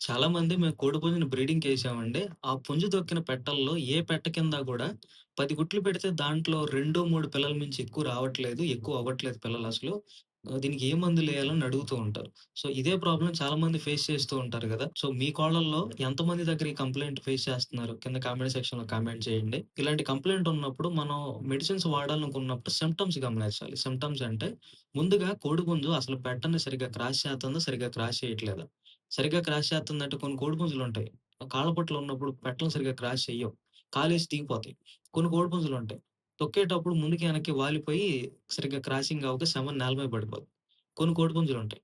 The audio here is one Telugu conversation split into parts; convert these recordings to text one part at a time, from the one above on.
చాలామంది మేము కోడిపుంజుని బ్రీడింగ్‌కేసామండి. ఆ పుంజు దొక్కిన పెట్టల్లో ఏ పెట్ట కింద గూడా 10 గుడ్లు పెడితే దాంట్లో 2, 3 పిల్లల మించి ఎక్కువ రావట్లేదు. ఎక్కువ అవ్వట్లేదు పిల్లలసలు. దీనికి ఏ మందులేయాలని అడుగుతూ ఉంటారు. సో, ఇదే ప్రాబ్లం చాలా మంది ఫేస్ చేస్తూ ఉంటారు కదా సో, మీ కోళ్ళలో ఎంత మంది దగ్గర ఈ కంప్లైంట్ ఫేస్ చేస్తున్నారు? కింద కామెంట్ సెక్షన్‌లో కామెంట్ చేయండి. ఇలాంటి కంప్లైంట్ ఉన్నప్పుడు మనం మెడిసిన్స్ వాడాలనుకున్నప్పుడు సిమ్టమ్స్ గమనించాలి. సిమ్టమ్స్ అంటే ముందుగా కోడిపుంజు అసలు పెట్టని సరిగ్గా క్రాస్ చేస్తుందో సరిగ్గా క్రాస్ చేయట్లేదా? సరిగ్గా క్రాస్ చేస్తుందంటే కొన్ని కోడిపుంజులుంటాయి. కాళ్ళపొట్టలో ఉన్నప్పుడు పెట్టలు సరిగ్గా క్రాస్ చెయ్యవు. కాలేసి దిగిపోతాయి. కొన్ని కోడిపుంజులుంటాయి. తొక్కేటప్పుడు ముందుకి, వెనక్కి వాలిపోయి సరిగ్గా క్రాసింగ్ అవ్వక శమన్ నేల మీద పడిపోదు కొన్ని కోడిపుంజులుంటాయి.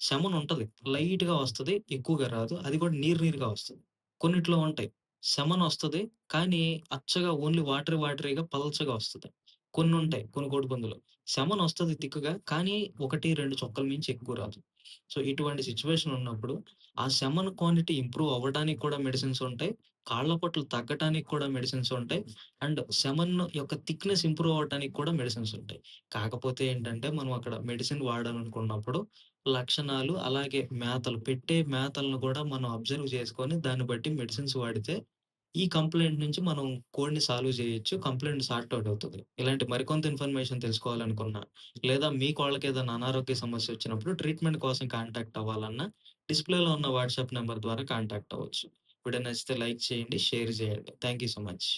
శమన్ ఉంటది. లైట్‌గా వస్తది. ఎక్కువగా రాదు. అది కూడా నీరు నీరుగా వస్తది. కొన్నిట్లో ఉంటాయి. శమన్ వస్తది. కానీ అచ్చగా ఓన్లీ వాటర్ వాటరీగా పల్చగా వస్తది. కొన్ని ఉంటాయి కొన్ని కోడిపందులు సెమన్ వస్తుంది తిక్కుగా కానీ ఒకటి రెండు చొక్కల మించి ఎక్కువ రాదు. సో, ఇటువంటి సిచ్యువేషన్ ఉన్నప్పుడు ఆ సెమన్ క్వాంటిటీ ఇంప్రూవ్ అవ్వడానికి కూడా మెడిసిన్స్ ఉంటాయి. కాళ్ళ పొట్లు తగ్గటానికి కూడా మెడిసిన్స్ ఉంటాయి. అండ్ సెమన్ యొక్క థిక్‌నెస్ ఇంప్రూవ్ అవ్వటానికి కూడా మెడిసిన్స్ ఉంటాయి. కాకపోతే ఏంటంటే మనం అక్కడ మెడిసిన్ వాడాలనుకున్నప్పుడు లక్షణాలు అలాగే మేతలు పెట్టే మేతలను కూడా మనం అబ్జర్వ్ చేసుకొని దాన్ని బట్టి మెడిసిన్స్ వాడితే ఈ కంప్లెయింట్ నుంచి మనం కోడ్‌ని సాల్వ్ చేయొచ్చు. కంప్లెయింట్ సార్ట్ ఔట్ అవుతది. ఇలాంటి మరికొంత ఇన్ఫర్మేషన్ తెలుసుకోవాలనుకున్నా, లేదా మీ కోళ్ళకేదైనా అనారోగ్య సమస్య వచ్చినప్పుడు ట్రీట్మెంట్ కోసం కాంటాక్ట్ అవ్వాలన్నా డిస్‌ప్లేలో ఉన్న వాట్సాప్ నంబర్ ద్వారా కాంటాక్ట్ అవ్వచ్చు. వీడియో నచ్చితే లైక్ చేయండి, షేర్ చేయండి. Thank you so much.